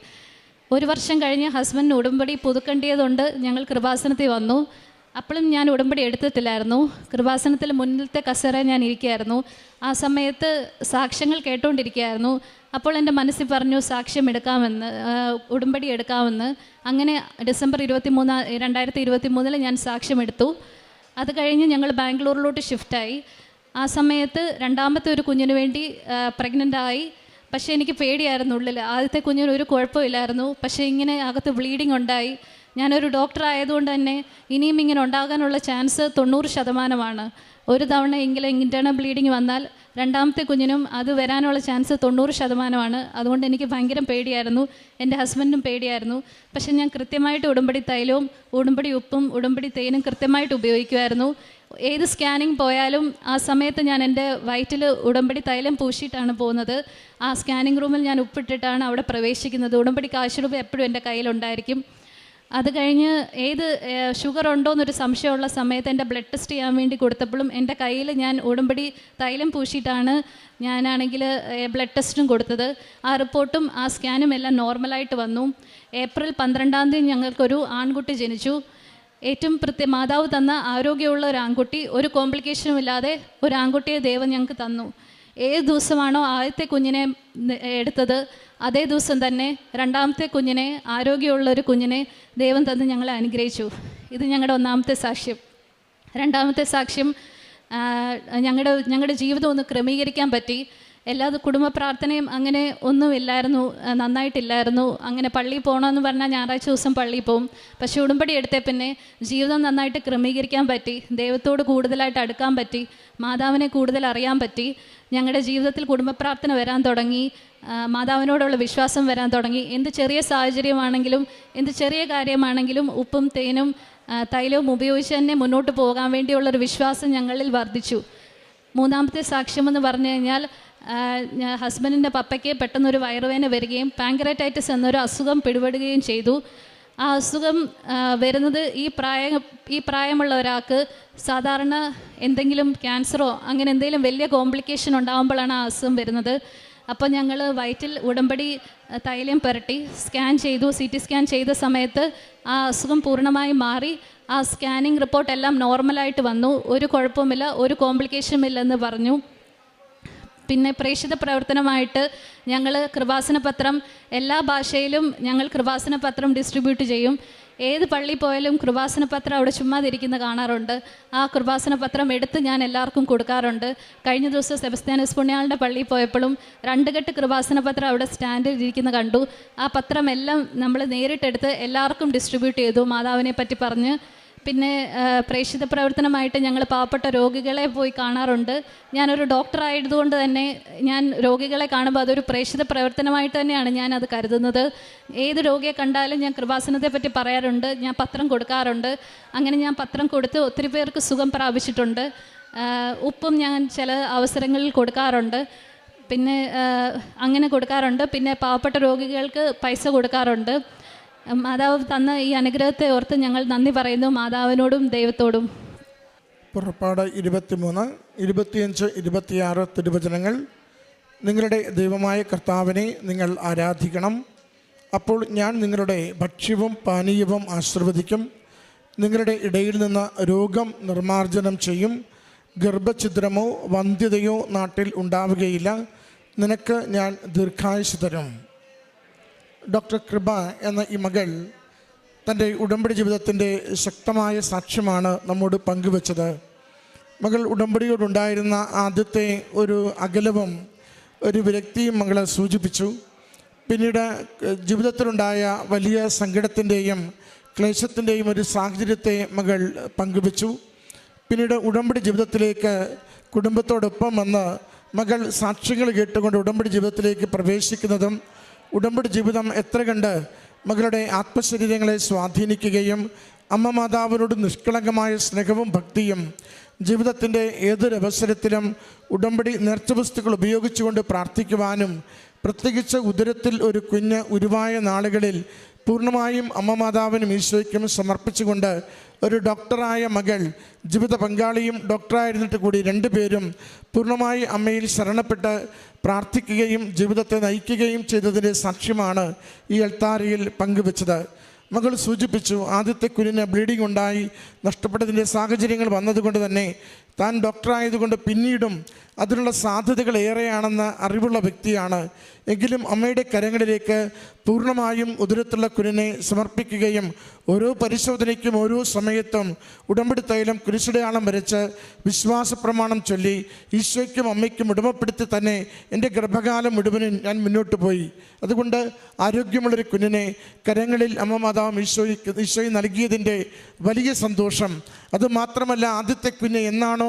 Speaker 2: ഒരു വർഷം കഴിഞ്ഞ് ഹസ്ബൻഡിന് ഉടമ്പടി പുതുക്കേണ്ടിയതുകൊണ്ട് ഞങ്ങൾ കൃപാസനത്തിൽ വന്നു. അപ്പോഴും ഞാൻ ഉടമ്പടി എടുത്തിട്ടില്ലായിരുന്നു. കൃപാസനത്തിൽ മുന്നിലത്തെ കസേര ഞാൻ ഇരിക്കുകയായിരുന്നു. ആ സമയത്ത് സാക്ഷ്യങ്ങൾ കേട്ടുകൊണ്ടിരിക്കുകയായിരുന്നു. അപ്പോൾ എന്റെ മനസ്സിൽ പറഞ്ഞു സാക്ഷ്യം എടുക്കാമെന്ന് ഉടമ്പടി എടുക്കാമെന്ന്. അങ്ങനെ ഡിസംബർ ഇരുപത്തി മൂന്ന് രണ്ടായിരത്തി ഇരുപത്തി മൂന്നിൽ ഞാൻ സാക്ഷ്യം എടുത്തു. അത് കഴിഞ്ഞ് ഞങ്ങൾ ബാംഗ്ലൂരിലോട്ട് ഷിഫ്റ്റായി ആ സമയത്ത് രണ്ടാമത്തെ ഒരു കുഞ്ഞിന് വേണ്ടി പ്രഗ്നന്റ് ആയി. പക്ഷേ എനിക്ക് പേടിയായിരുന്നു ഉള്ളിൽ ആദ്യത്തെ കുഞ്ഞിന് ഒരു കുഴപ്പമില്ലായിരുന്നു. പക്ഷേ ഇങ്ങനെ അകത്ത് ബ്ലീഡിംഗ് ഉണ്ടായി. ഞാനൊരു ഡോക്ടർ ആയതുകൊണ്ട് തന്നെ ഇനിയും ഇങ്ങനെ ഉണ്ടാകാനുള്ള ചാൻസ് തൊണ്ണൂറ് ശതമാനമാണ്. ഒരു തവണ എങ്കിലും ഇന്റേർണൽ ബ്ലീഡിങ് വന്നാൽ രണ്ടാമത്തെ കുഞ്ഞിനും അത് വരാനുള്ള ചാൻസ് തൊണ്ണൂറ് ശതമാനമാണ്. അതുകൊണ്ട് എനിക്ക് ഭയങ്കര പേടിയായിരുന്നു. എന്റെ ഹസ്ബൻഡും പേടിയായിരുന്നു. പക്ഷെ ഞാൻ കൃത്യമായിട്ട് ഉടമ്പടി തൈലവും ഉടമ്പടി ഉപ്പും ഉടമ്പടി തേനും കൃത്യമായിട്ട് ഉപയോഗിക്കുമായിരുന്നു. ഏത് സ്കാനിങ് പോയാലും ആ സമയത്ത് ഞാൻ എന്റെ വയറ്റിൽ ഉടമ്പടി തൈലം പൂശിയിട്ടാണ് പോകുന്നത്. ആ സ്കാനിങ് റൂമിൽ ഞാൻ ഉപ്പിട്ടിട്ടാണ് അവിടെ പ്രവേശിക്കുന്നത്. ഉടമ്പടി കാശ് രൂപ എപ്പോഴും എന്റെ കയ്യിലുണ്ടായിരിക്കും. അത് കഴിഞ്ഞ് ഏത് ഷുഗർ ഉണ്ടോ എന്നൊരു സംശയമുള്ള സമയത്ത് എന്റെ ബ്ലഡ് ടെസ്റ്റ് ചെയ്യാൻ വേണ്ടി കൊടുത്തപ്പോഴും എന്റെ കയ്യിൽ ഞാൻ ഉടമ്പടി തൈലം പൂശിയിട്ടാണ് ഞാനാണെങ്കിൽ ബ്ലഡ് ടെസ്റ്റും കൊടുത്തത്. ആ റിപ്പോർട്ടും ആ സ്കാനും എല്ലാം നോർമലായിട്ട് വന്നു. ഏപ്രിൽ പന്ത്രണ്ടാം തീയതി ഞങ്ങൾക്കൊരു ആൺകുട്ടി ജനിച്ചു. ഏറ്റവും പ്രത്യേക മാതാവ് തന്ന ആരോഗ്യമുള്ള ഒരു ആൺകുട്ടി ഒരു കോംപ്ലിക്കേഷനും ഇല്ലാതെ ഒരു ആൺകുട്ടിയെ ദൈവം ഞങ്ങൾക്ക് തന്നു. ഏത് ദിവസമാണോ ആദ്യത്തെ കുഞ്ഞിനെ എടുത്തത് അതേ ദിവസം തന്നെ രണ്ടാമത്തെ കുഞ്ഞിനെ ആരോഗ്യമുള്ള ഒരു കുഞ്ഞിനെ ദൈവം തന്ന് ഞങ്ങളെ അനുഗ്രഹിച്ചു. ഇത് ഞങ്ങളുടെ ഒന്നാമത്തെ സാക്ഷ്യം. രണ്ടാമത്തെ സാക്ഷ്യം ഞങ്ങളുടെ ഞങ്ങളുടെ ജീവിതം ഒന്ന് ക്രമീകരിക്കാൻ പറ്റി. എല്ലാ കുടുംബ പ്രാർത്ഥനയും അങ്ങനെ ഒന്നുമില്ലായിരുന്നു നന്നായിട്ടില്ലായിരുന്നു. അങ്ങനെ പള്ളിയിൽ പോകണമെന്ന് പറഞ്ഞാൽ ഞായറാഴ്ച ദിവസം പള്ളിയിൽ പോകും പക്ഷേ ഉടുമ്പടി എടുത്തേ പിന്നെ ജീവിതം നന്നായിട്ട് ക്രമീകരിക്കാൻ പറ്റി ദൈവത്തോട് കൂടുതലായിട്ട് അടുക്കാൻ പറ്റി മാതാവിനെ കൂടുതൽ അറിയാൻ പറ്റി. ഞങ്ങളുടെ ജീവിതത്തിൽ കുടുംബ പ്രാർത്ഥന വരാൻ തുടങ്ങി മാതാവിനോടുള്ള വിശ്വാസം വരാൻ തുടങ്ങി. എന്ത് ചെറിയ സാഹചര്യമാണെങ്കിലും എന്ത് ചെറിയ കാര്യമാണെങ്കിലും ഉപ്പും തേനും തൈലവും ഉപയോഗിച്ച് തന്നെ മുന്നോട്ട് പോകാൻ വേണ്ടിയുള്ളൊരു വിശ്വാസം ഞങ്ങളിൽ വർദ്ധിച്ചു. മൂന്നാമത്തെ സാക്ഷ്യമെന്ന് പറഞ്ഞു കഴിഞ്ഞാൽ ഹസ്ബൻഡിന്റെ പപ്പയ്ക്ക് പെട്ടെന്നൊരു വയറുവേദന വരികയും പാങ്കറേറ്റൈറ്റിസ് എന്നൊരു അസുഖം പിടിപെടുകയും ചെയ്തു. ആ അസുഖം വരുന്നത് ഈ പ്രായം ഈ പ്രായമുള്ള ഒരാൾക്ക് സാധാരണ എന്തെങ്കിലും ക്യാൻസറോ അങ്ങനെ എന്തെങ്കിലും വലിയ കോംപ്ലിക്കേഷൻ ഉണ്ടാകുമ്പോഴാണ് ആ അസുഖം വരുന്നത്. അപ്പോൾ ഞങ്ങൾ വയറ്റിൽ ഉടമ്പടി തൈലം പുരട്ടി സ്കാൻ ചെയ്തു. സി ടി സ്കാൻ ചെയ്ത സമയത്ത് ആ അസുഖം പൂർണമായും മാറി. ആ സ്കാനിങ് റിപ്പോർട്ട് എല്ലാം നോർമലായിട്ട് വന്നു. ഒരു കുഴപ്പമില്ല ഒരു കോംപ്ലിക്കേഷനും ഇല്ലെന്ന് പറഞ്ഞു. പിന്നെ പ്രേക്ഷിത പ്രവർത്തനമായിട്ട് ഞങ്ങൾ കൃപാസന പത്രം എല്ലാ ഭാഷയിലും ഞങ്ങൾ കൃപാസന പത്രം ഡിസ്ട്രിബ്യൂട്ട് ചെയ്യും. ഏത് പള്ളി പോയാലും കൃപാസന പത്രം അവിടെ ചുമ്മാതിരിക്കുന്ന കാണാറുണ്ട്. ആ കൃപാസന പത്രം എടുത്ത് ഞാൻ എല്ലാവർക്കും കൊടുക്കാറുണ്ട്. കഴിഞ്ഞ ദിവസം സെബസ്ത്യാനസ് പുണ്യാളുടെ പള്ളിയിൽ പോയപ്പോഴും രണ്ട് കെട്ട് കൃപാസന പത്രം അവിടെ സ്റ്റാൻഡിൽ ഇരിക്കുന്ന കണ്ടു. ആ പത്രമെല്ലാം നമ്മൾ നേരിട്ടെടുത്ത് എല്ലാവർക്കും ഡിസ്ട്രിബ്യൂട്ട് ചെയ്തു. മാതാവിനെ പറ്റി പറഞ്ഞ് പിന്നെ പ്രേക്ഷിത പ്രവർത്തനമായിട്ട് ഞങ്ങൾ പാവപ്പെട്ട രോഗികളെ പോയി കാണാറുണ്ട്. ഞാനൊരു ഡോക്ടർ ആയതുകൊണ്ട് തന്നെ ഞാൻ രോഗികളെ കാണുമ്പോൾ അതൊരു പ്രേക്ഷിത പ്രവർത്തനമായിട്ട് തന്നെയാണ് ഞാൻ അത് കരുതുന്നത്. ഏത് രോഗിയെ കണ്ടാലും ഞാൻ കൃപാസനത്തെ പറ്റി പറയാറുണ്ട്. ഞാൻ പത്രം കൊടുക്കാറുണ്ട്. അങ്ങനെ ഞാൻ പത്രം കൊടുത്ത് ഒത്തിരി പേർക്ക് സുഖം പ്രാപിച്ചിട്ടുണ്ട്. ഉപ്പും ഞാൻ ചില അവസരങ്ങളിൽ കൊടുക്കാറുണ്ട്. പിന്നെ അങ്ങനെ കൊടുക്കാറുണ്ട്. പിന്നെ പാവപ്പെട്ട രോഗികൾക്ക് പൈസ കൊടുക്കാറുണ്ട്. മാതാവ് തന്ന ഈ അനുഗ്രഹത്തെ ഓർത്ത് ഞങ്ങൾ നന്ദി പറയുന്നു മാതാവിനോടും ദൈവത്തോടും.
Speaker 3: പുറപ്പാട് ഇരുപത്തിമൂന്ന് ഇരുപത്തിയഞ്ച് ഇരുപത്തിയാറ് തിരുവചനങ്ങൾ. നിങ്ങളുടെ ദൈവമായ കർത്താവിനെ നിങ്ങൾ ആരാധിക്കണം. അപ്പോൾ ഞാൻ നിങ്ങളുടെ ഭക്ഷ്യവും പാനീയവും ആശീർവദിക്കും. നിങ്ങളുടെ ഇടയിൽ നിന്ന് രോഗം നിർമ്മാർജനം ചെയ്യും. ഗർഭഛിദ്രമോ വന്ധ്യതയോ നാട്ടിൽ ഉണ്ടാവുകയില്ല. നിനക്ക് ഞാൻ ദീർഘായുസ് തരും. ഡോക്ടർ കൃപ എന്ന ഈ മകൾ തന്റെ ഉടമ്പടി ജീവിതത്തിന്റെ ശക്തമായ സാക്ഷ്യമാണ് നമ്മോട് പങ്കുവച്ചത്. മകൾ ഉടമ്പടിയോടുണ്ടായിരുന്ന ആദ്യത്തെ ഒരു അകലവും ഒരു വിരക്തിയും മകളെ സൂചിപ്പിച്ചു. പിന്നീട് ജീവിതത്തിലുണ്ടായ വലിയ സങ്കടത്തിന്റെയും ക്ലേശത്തിന്റെയും ഒരു സാഹചര്യത്തെ മകൾ പങ്കുവച്ചു. പിന്നീട് ഉടമ്പടി ജീവിതത്തിലേക്ക് കുടുംബത്തോടൊപ്പം വന്ന് മകൾ സാക്ഷ്യങ്ങൾ കേട്ടുകൊണ്ട് ഉടമ്പടി ജീവിതത്തിലേക്ക് പ്രവേശിക്കുന്നതും ഉടമ്പടി ജീവിതം എത്ര കണ്ട് മകളുടെ ആത്മശരീരങ്ങളെ സ്വാധീനിക്കുകയും അമ്മ മാതാവിനോട് നിഷ്കളങ്കമായ സ്നേഹവും ഭക്തിയും ജീവിതത്തിന്റെ ഏതൊരവസരത്തിലും ഉടമ്പടി നേർച്ചവസ്തുക്കൾ ഉപയോഗിച്ചുകൊണ്ട് പ്രാർത്ഥിക്കുവാനും പ്രത്യേകിച്ച് ഉദരത്തിൽ ഒരു കുഞ്ഞ് ഉരുവായ നാളുകളിൽ പൂർണമായും അമ്മ മാതാവിനും ഈശോയ്ക്കും സമർപ്പിച്ചുകൊണ്ട് ഒരു ഡോക്ടറായ മകൾ ജീവിത പങ്കാളിയും ഡോക്ടറായിരുന്നിട്ട് കൂടി രണ്ടു പേരും പൂർണമായി അമ്മയിൽ ശരണപ്പെട്ട് പ്രാർത്ഥിക്കുകയും ജീവിതത്തെ നയിക്കുകയും ചെയ്തതിന്റെ സാക്ഷ്യമാണ് ഈ എൽത്താരയിൽ പങ്കുവച്ചത്. മകൾ സൂചിപ്പിച്ചു ആദ്യത്തെ കുഞ്ഞിന് ബ്ലീഡിംഗ് ഉണ്ടായി നഷ്ടപ്പെട്ടതിന്റെ സാഹചര്യങ്ങൾ വന്നതുകൊണ്ട് തന്നെ താൻ ഡോക്ടറായതുകൊണ്ട് പിന്നീടും അതിനുള്ള സാധ്യതകൾ ഏറെയാണെന്ന് അറിവുള്ള വ്യക്തിയാണ്. എങ്കിലും അമ്മയുടെ കരങ്ങളിലേക്ക് പൂർണമായും ഉദരത്തുള്ള കുഞ്ഞിനെ സമർപ്പിക്കുകയും ഓരോ പരിശോധനയ്ക്കും ഓരോ സമയത്തും ഉടമ്പടി തൈലം കുരിശടയാളം വരച്ച് വിശ്വാസ പ്രമാണം ചൊല്ലി ഈശോയ്ക്കും അമ്മയ്ക്കും ഉടമപ്പെടുത്തി തന്നെ എന്റെ ഗർഭകാലം മുഴുവനും ഞാൻ മുന്നോട്ട് പോയി. അതുകൊണ്ട് ആരോഗ്യമുള്ളൊരു കുഞ്ഞിനെ കരങ്ങളിൽ അമ്മ മാതാവ് ഈശോയ്ക്ക് ഈശോയി നൽകിയതിന്റെ വലിയ സന്തോഷം. അതുമാത്രമല്ല ആദ്യത്തെ കുഞ്ഞ് എന്നാണോ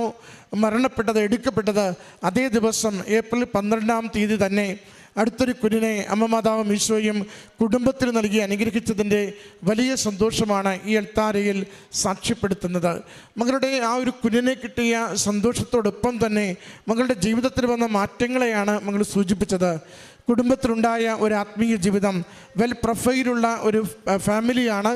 Speaker 3: മരണപ്പെട്ടത് എടുക്കപ്പെട്ടത് അതേ ദിവസം ഏപ്രിൽ പന്ത്രണ്ടാം തീയതി തന്നെ അടുത്തൊരു കുഞ്ഞിനെ അമ്മ മാതാവും ഈശോയും കുടുംബത്തിന് നൽകി അനുഗ്രഹിച്ചതിന്റെ വലിയ സന്തോഷമാണ് ഈ എൽത്താരയിൽ സാക്ഷ്യപ്പെടുത്തുന്നത്. മകളുടെ ആ ഒരു കുഞ്ഞിനെ കിട്ടിയ സന്തോഷത്തോടൊപ്പം തന്നെ മകളുടെ ജീവിതത്തിൽ വന്ന മാറ്റങ്ങളെയാണ് മകൾ സൂചിപ്പിച്ചത്. കുടുംബത്തിലുണ്ടായ ഒരു ആത്മീയ ജീവിതം വെൽ പ്രൊഫൈലുള്ള ഒരു ഫാമിലിയാണ്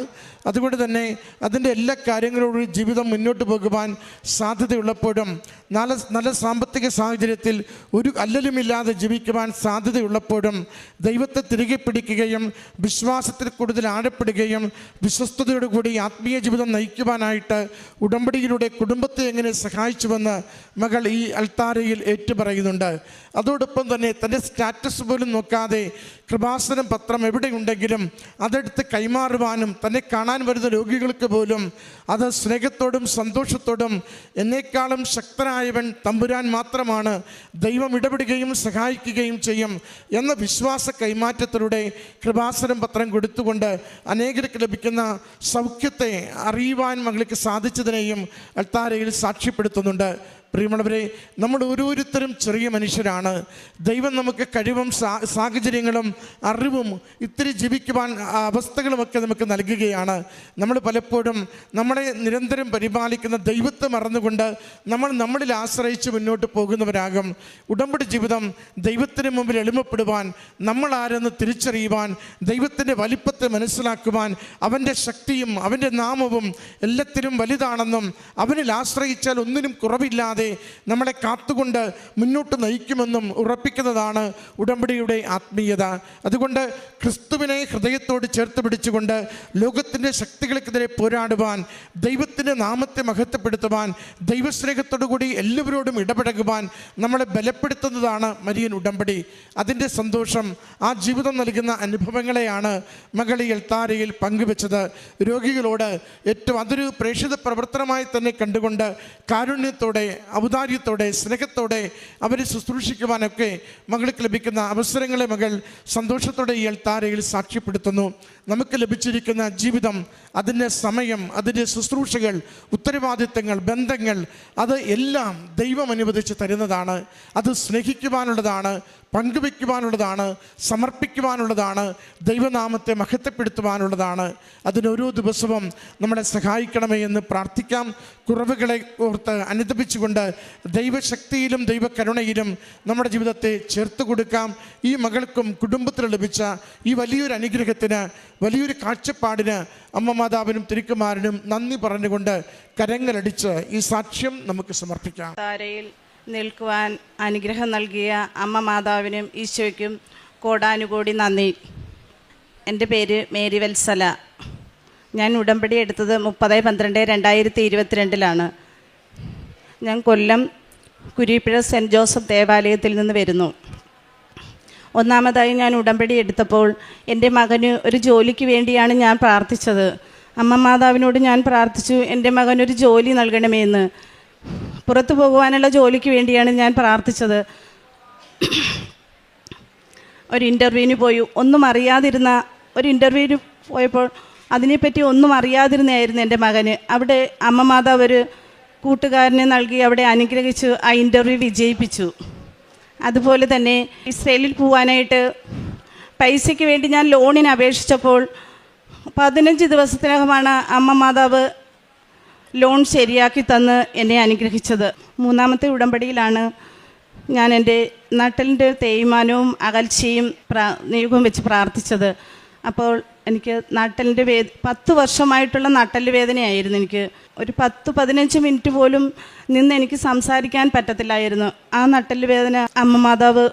Speaker 3: അതുകൊണ്ട് തന്നെ അതിന്റെ എല്ലാ കാര്യങ്ങളോടും ജീവിതം മുന്നോട്ട് പോകുവാൻ സാധ്യതയുള്ളപ്പോഴും നല്ല നല്ല സാമ്പത്തിക സാഹചര്യത്തിൽ ഒരു അല്ലലുമില്ലാതെ ജീവിക്കുവാൻ സാധ്യതയുള്ളപ്പോഴും ദൈവത്തെ തിരികെ പിടിക്കുകയും വിശ്വാസത്തിൽ കൂടുതൽ ആഴപ്പെടുകയും വിശ്വസ്തയോടുകൂടി ആത്മീയ ജീവിതം നയിക്കുവാനായിട്ട് ഉടമ്പടിയിലൂടെ കുടുംബത്തെ എങ്ങനെ സഹായിച്ചുവെന്ന് മകൾ ഈ അൽത്താരയിൽ ഏറ്റുപറയുന്നുണ്ട്. അതോടൊപ്പം തന്നെ തന്റെ സ്റ്റാറ്റസ് പോലും നോക്കാതെ കൃപാസനം പത്രം എവിടെയുണ്ടെങ്കിലും അതെടുത്ത് കൈമാറുവാനും തന്നെ കാണാൻ വരുന്ന രോഗികൾക്ക് പോലും അത് സ്നേഹത്തോടും സന്തോഷത്തോടും എന്നേക്കാളും ശക്തനായവൻ തമ്പുരാൻ മാത്രമാണ്. ദൈവം ഇടപെടുകയും സഹായിക്കുകയും ചെയ്യും എന്ന വിശ്വാസ കൈമാറ്റത്തിലൂടെ കൃപാസനം പത്രം കൊടുത്തുകൊണ്ട് അനേകർക്ക് ലഭിക്കുന്ന സൗഖ്യത്തെ അറിയുവാൻ മകൾക്ക് സാധിച്ചതിനെയും അൾത്താരയിൽ സാക്ഷ്യപ്പെടുത്തുന്നുണ്ട്. പ്രിയമുള്ളവരെ നമ്മൾ ഓരോരുത്തരും ചെറിയ മനുഷ്യരാണ്. ദൈവം നമുക്ക് കഴിവും സാഹചര്യങ്ങളും അറിവും ഇത്തിരി ജീവിക്കുവാൻ അവസ്ഥകളുമൊക്കെ നമുക്ക് നൽകുകയാണ്. നമ്മൾ പലപ്പോഴും നമ്മളെ നിരന്തരം പരിപാലിക്കുന്ന ദൈവത്തെ മറന്നുകൊണ്ട് നമ്മൾ നമ്മളിൽ ആശ്രയിച്ച് മുന്നോട്ട് പോകുന്നവരാകും. ഉടമ്പടി ജീവിതം ദൈവത്തിന് മുമ്പിൽ എളിമപ്പെടുവാൻ നമ്മൾ ആരെന്ന് തിരിച്ചറിയുവാൻ ദൈവത്തിന്റെ വലിപ്പത്തെ മനസ്സിലാക്കുവാൻ അവന്റെ ശക്തിയും അവന്റെ നാമവും എല്ലാത്തിലും വലുതാണെന്നും അവനിൽ ആശ്രയിച്ചാൽ ഒന്നിനും കുറവില്ലാതെ നമ്മളെ കാത്തുകൊണ്ട് മുന്നോട്ട് നയിക്കുമെന്നും ഉറപ്പിക്കുന്നതാണ് ഉടമ്പടിയുടെ ആത്മീയത. അതുകൊണ്ട് ക്രിസ്തുവിനെ ഹൃദയത്തോട് ചേർത്ത് പിടിച്ചുകൊണ്ട് ലോകത്തിന്റെ ശക്തികൾക്കെതിരെ പോരാടുവാൻ ദൈവത്തിന്റെ നാമത്തെ മഹത്വപ്പെടുത്തുവാൻ ദൈവസ്നേഹത്തോടുകൂടി എല്ലാവരോടും ഇടപഴകുവാൻ നമ്മളെ ബലപ്പെടുത്തുന്നതാണ് മരിയൻ ഉടമ്പടി. അതിന്റെ സന്തോഷം ആ ജീവിതം നൽകുന്ന അനുഭവങ്ങളെയാണ് മകളി എൽത്താരയിൽ പങ്കുവെച്ചത്. രോഗികളോട് ഏറ്റവും അതൊരു പ്രേക്ഷിത പ്രവർത്തനമായി തന്നെ കണ്ടുകൊണ്ട് കാരുണ്യത്തോടെ ഔദാര്യത്തോടെ സ്നേഹത്തോടെ അവരെ ശുശ്രൂഷിക്കുവാനൊക്കെ മകൾക്ക് ലഭിക്കുന്ന അവസരങ്ങളെ മകൾ സന്തോഷത്തോടെ ഈ താരയിൽ സാക്ഷ്യപ്പെടുത്തുന്നു. നമുക്ക് ലഭിച്ചിരിക്കുന്ന ജീവിതം അതിന്റെ സമയം അതിന്റെ ശുശ്രൂഷകൾ ഉത്തരവാദിത്തങ്ങൾ ബന്ധങ്ങൾ അത് എല്ലാം ദൈവം അനുവദിച്ച് തരുന്നതാണ്. അത് സ്നേഹിക്കുവാനുള്ളതാണ്. പങ്കുവെക്കുവാനുള്ളതാണ് സമർപ്പിക്കുവാനുള്ളതാണ് ദൈവനാമത്തെ മഹത്വപ്പെടുത്തുവാനുള്ളതാണ്. അതിനോരോ ദിവസവും നമ്മളെ സഹായിക്കണമേ എന്ന് പ്രാർത്ഥിക്കാം. കുറവുകളെ ഓർത്ത് അനുദപിച്ചുകൊണ്ട് ദൈവശക്തിയിലും ദൈവകരുണയിലും നമ്മുടെ ജീവിതത്തെ ചേർത്ത് കൊടുക്കാം. ഈ മകൾക്കും കുടുംബത്തിന് ലഭിച്ച ഈ വലിയൊരു അനുഗ്രഹത്തിന് വലിയൊരു കാഴ്ചപ്പാടിന് അമ്മ മാതാവിനും തിരുക്കുമാരനും നന്ദി പറഞ്ഞുകൊണ്ട് കരങ്ങളടിച്ച് ഈ സാക്ഷ്യം നമുക്ക് സമർപ്പിക്കാം.
Speaker 4: നിൽക്കുവാൻ അനുഗ്രഹം നൽകിയ അമ്മ മാതാവിനും ഈശോയ്ക്കും കോടാനുകോടി നന്ദി. എന്റെ പേര് മേരി വത്സല. ഞാൻ ഉടമ്പടി എടുത്തത് മുപ്പത് പന്ത്രണ്ട് രണ്ടായിരത്തി ഇരുപത്തിരണ്ടിലാണ്. ഞാൻ കൊല്ലം കുരിപ്പിഴ സെന്റ് ജോസഫ് ദേവാലയത്തിൽ നിന്ന് വരുന്നു. ഒന്നാമതായി ഞാൻ ഉടമ്പടി എടുത്തപ്പോൾ എന്റെ മകന് ഒരു ജോലിക്ക് വേണ്ടിയാണ് ഞാൻ പ്രാർത്ഥിച്ചത്. അമ്മ മാതാവിനോട് ഞാൻ പ്രാർത്ഥിച്ചു എന്റെ മകനൊരു ജോലി നൽകണമേ എന്ന് പുറത്തു പോകുവാനുള്ള ജോലിക്ക് വേണ്ടിയാണ് ഞാൻ പ്രാർത്ഥിച്ചത്. ഒരു ഇന്റർവ്യൂവിന് പോയി. ഒന്നും അറിയാതിരുന്ന ഒരു ഇന്റർവ്യൂവിന് പോയപ്പോൾ അതിനെപ്പറ്റി ഒന്നും അറിയാതിരുന്നായിരുന്നു എന്റെ മകന്. അവിടെ അമ്മ മാതാവ് ഒരു കൂട്ടുകാരനെ നൽകി അവിടെ അനുഗ്രഹിച്ചു ആ ഇന്റർവ്യൂ വിജയിപ്പിച്ചു. അതുപോലെ തന്നെ ഇസ്രയേലിൽ പോവാനായിട്ട് പൈസയ്ക്ക് വേണ്ടി ഞാൻ ലോണിന് അപേക്ഷിച്ചപ്പോൾ പതിനഞ്ച് ദിവസത്തിനകമാണ് അമ്മ മാതാവ് ലോൺ ശരിയാക്കി തന്ന് എന്നെ അനുഗ്രഹിച്ചത്. മൂന്നാമത്തെ ഉടമ്പടിയിലാണ് ഞാൻ എന്റെ നട്ടലിന്റെ തേയ്മാനവും അകൽച്ചയും പ്രാ നിയോഗം വെച്ച് പ്രാർത്ഥിച്ചത്. അപ്പോൾ എനിക്ക് നട്ടലിന്റെ വേ പത്ത് വർഷമായിട്ടുള്ള നട്ടൽ വേദനയായിരുന്നു എനിക്ക്. ഒരു പത്ത് പതിനഞ്ച് മിനിറ്റ് പോലും നിന്ന് എനിക്ക് സംസാരിക്കാൻ പറ്റത്തില്ലായിരുന്നു. ആ നട്ടൽ വേദന അമ്മ മാതാവ്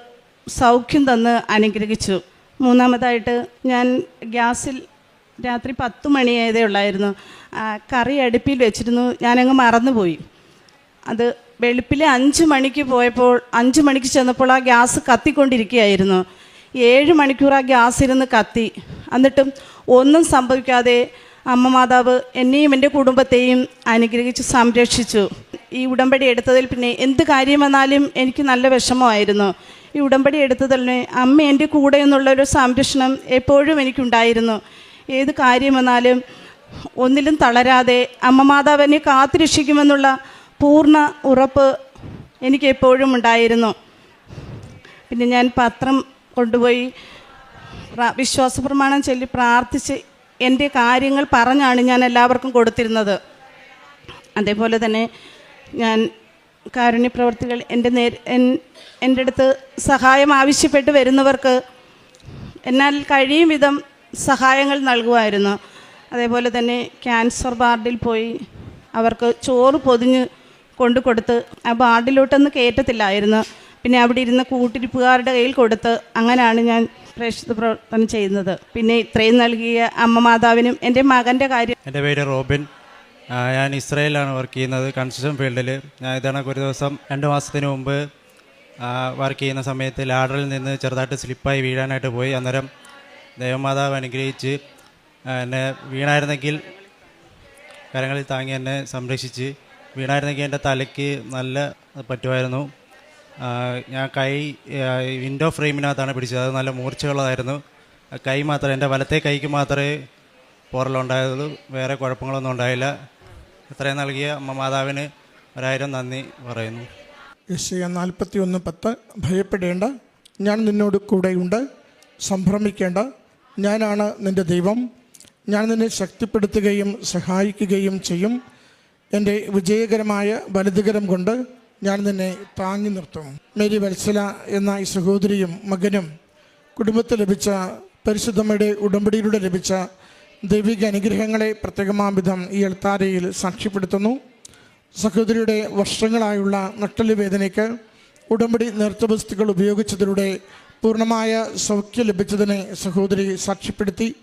Speaker 4: സൗഖ്യം തന്ന് അനുഗ്രഹിച്ചു. മൂന്നാമതായിട്ട് ഞാൻ ഗ്യാസിൽ രാത്രി പത്ത് മണിയായതേ ഉള്ളായിരുന്നു. കറി അടുപ്പിൽ വെച്ചിരുന്നു. ഞാനങ്ങ് മറന്നുപോയി. അത് വെളുപ്പിലെ അഞ്ച് മണിക്ക് പോയപ്പോൾ അഞ്ച് മണിക്ക് ചെന്നപ്പോൾ ആ ഗ്യാസ് കത്തിക്കൊണ്ടിരിക്കുകയായിരുന്നു. ഏഴ് മണിക്കൂർ ആ ഗ്യാസ് ഇരുന്ന് കത്തി. എന്നിട്ടും ഒന്നും സംഭവിക്കാതെ അമ്മ മാതാവ് എന്നെയും എന്റെ കുടുംബത്തെയും അനുഗ്രഹിച്ച് സംരക്ഷിച്ചു. ഈ ഉടമ്പടി എടുത്തതിൽ പിന്നെ എന്ത് കാര്യം വന്നാലും എനിക്ക് നല്ല വിഷമമായിരുന്നു. ഈ ഉടമ്പടി എടുത്തതിൽ അമ്മ എന്റെ കൂടെ എന്നുള്ളൊരു സംരക്ഷണം എപ്പോഴും എനിക്കുണ്ടായിരുന്നു. ഏത് കാര്യം വന്നാലും ഒന്നിലും തളരാതെ അമ്മ മാതാവിനെ കാത്തുരക്ഷിക്കുമെന്നുള്ള പൂർണ ഉറപ്പ് എനിക്കെപ്പോഴും ഉണ്ടായിരുന്നു. പിന്നെ ഞാൻ പത്രം കൊണ്ടുപോയി വിശ്വാസ പ്രമാണം ചൊല്ലി പ്രാർത്ഥിച്ച് എന്റെ കാര്യങ്ങൾ പറഞ്ഞാണ് ഞാൻ എല്ലാവർക്കും കൊടുത്തിരുന്നത്. അതേപോലെ തന്നെ ഞാൻ കാരുണ്യപ്രവർത്തികൾ എന്റെ നേ എന്റെ അടുത്ത് സഹായം ആവശ്യപ്പെട്ട് വരുന്നവർക്ക് എന്നാൽ കഴിയും വിധം സഹായങ്ങൾ നൽകുമായിരുന്നു. അതേപോലെ തന്നെ ക്യാൻസർ വാർഡിൽ പോയി അവർക്ക് ചോറ് പൊതിഞ്ഞ് കൊണ്ടു കൊടുത്ത് ആ വാർഡിലോട്ടൊന്നും കയറ്റത്തില്ലായിരുന്നു. പിന്നെ അവിടെ ഇരുന്ന കൂട്ടിരിപ്പുകാരുടെ കയ്യിൽ കൊടുത്ത് അങ്ങനെയാണ് ഞാൻ പ്രേക്ഷിത പ്രവർത്തനം ചെയ്യുന്നത്. പിന്നെ ഇത്രയും നൽകിയ അമ്മ മാതാവിനും എന്റെ മകന്റെ കാര്യം
Speaker 5: എന്റെ പേര് റോബിൻ. ഞാൻ ഇസ്രയേലിലാണ് വർക്ക് ചെയ്യുന്നത്. കൺസ്ട്രക്ഷൻ ഫീൽഡിൽ ഞാൻ ഇതാണ് ഒരു ദിവസം രണ്ട് മാസത്തിന് മുമ്പ് വർക്ക് ചെയ്യുന്ന സമയത്ത് ലാഡറിൽ നിന്ന് ചെറുതായിട്ട് സ്ലിപ്പായി വീഴാനായിട്ട് പോയി. അന്നേരം ദേവമാതാവ് അനുഗ്രഹിച്ച് എന്നെ വീണായിരുന്നെങ്കിൽ കരങ്ങളിൽ താങ്ങി എന്നെ സംരക്ഷിച്ച് വീണായിരുന്നെങ്കിൽ എന്റെ തലയ്ക്ക് നല്ല പറ്റുമായിരുന്നു. ഞാൻ കൈ വിൻഡോ ഫ്രെയിമിനകത്താണ് പിടിച്ചത്. അത് നല്ല മൂർച്ചയുള്ളതായിരുന്നു. കൈ മാത്രം എന്റെ വലത്തെ കൈക്ക് മാത്രമേ പോറലുണ്ടായതുള്ളൂ വേറെ കുഴപ്പങ്ങളൊന്നും ഉണ്ടായില്ല. ഇത്രയും നൽകിയ അമ്മ മാതാവിന് ഒരായിരം നന്ദി പറയുന്നു.
Speaker 3: യശയ നാൽപ്പത്തി ഒന്ന് പത്ത്. ഭയപ്പെടേണ്ട. ഞാൻ നിന്നോട് കൂടെയുണ്ട്. സംഭ്രമിക്കേണ്ട. ഞാനാണ് നിന്റെ ദൈവം. ഞാൻ നിന്നെ ശക്തിപ്പെടുത്തുകയും സഹായിക്കുകയും ചെയ്യും. എന്റെ വിജയകരമായ വലതുകരം കൊണ്ട് ഞാൻ നിന്നെ താങ്ങി നിർത്തും. മേരി വത്സല എന്ന ഈ സഹോദരിയും മകനും കുടുംബത്തിൽ ലഭിച്ച പരിശുദ്ധമ്മയുടെ ഉടമ്പടിയിലൂടെ ലഭിച്ച ദൈവിക അനുഗ്രഹങ്ങളെ പ്രത്യേകമാവിധം ഈ എൽത്താരയിൽ സാക്ഷ്യപ്പെടുത്തുന്നു. സഹോദരിയുടെ വർഷങ്ങളായുള്ള നട്ടൽ വേദനയ്ക്ക് ഉടമ്പടി നേർത്തവസ്തുക്കൾ ഉപയോഗിച്ചതിലൂടെ പൂർണമായ സൗഖ്യം ലഭിച്ചതിനെ സഹോദരി സാക്ഷ്യപ്പെടുത്തി.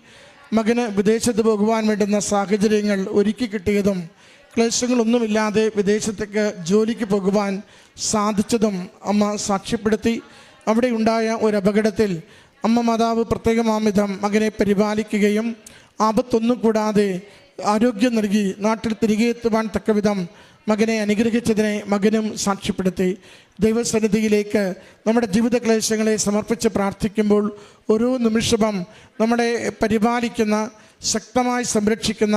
Speaker 3: മകന് വിദേശത്ത് പോകുവാൻ വേണ്ടുന്ന സാഹചര്യങ്ങൾ ഒരുക്കി കിട്ടിയതും ക്ലേശങ്ങളൊന്നുമില്ലാതെ വിദേശത്തേക്ക് ജോലിക്ക് പോകുവാൻ സാധിച്ചതും അമ്മ സാക്ഷ്യപ്പെടുത്തി. അവിടെ ഉണ്ടായ ഒരു അപകടത്തിൽ അമ്മ മാതാവ് പ്രത്യേകമാമിതം മകനെ പരിപാലിക്കുകയും ആപത്തൊന്നും കൂടാതെ ആരോഗ്യം നൽകി നാട്ടിൽ തിരികെ എത്തുവാൻ തക്കവിധം മകനെ അനുഗ്രഹിച്ചതിനെ മകനും സാക്ഷ്യപ്പെടുത്തി. ദൈവസന്നിധിയിലേക്ക് നമ്മുടെ ജീവിത ക്ലേശങ്ങളെ സമർപ്പിച്ച് പ്രാർത്ഥിക്കുമ്പോൾ ഓരോ നിമിഷവും നമ്മളെ പരിപാലിക്കുന്ന ശക്തമായി സംരക്ഷിക്കുന്ന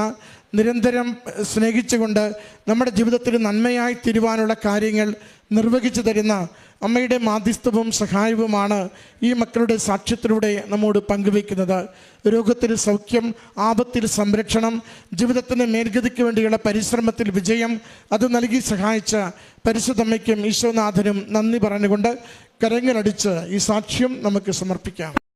Speaker 3: നിരന്തരം സ്നേഹിച്ചുകൊണ്ട് നമ്മുടെ ജീവിതത്തിൽ നന്മയായി തീരുവാനുള്ള കാര്യങ്ങൾ നിർവഹിച്ചു തരുന്ന അമ്മയുടെ മാധ്യസ്ഥവും സഹായവുമാണ് ഈ മക്കളുടെ സാക്ഷ്യത്തിലൂടെ നമ്മോട് പങ്കുവയ്ക്കുന്നത്. രോഗത്തിൽ സൗഖ്യം ആപത്തിൽ സംരക്ഷണം ജീവിതത്തിന്റെ മേൽഗതിക്ക് വേണ്ടിയുള്ള പരിശ്രമത്തിൽ വിജയം അത് നൽകി സഹായിച്ച പരിശുദ്ധമ്മയ്ക്കും ഈശോനാഥനും നന്ദി പറഞ്ഞുകൊണ്ട് കരങ്ങളടിച്ച് ഈ സാക്ഷ്യം നമുക്ക് സമർപ്പിക്കാം.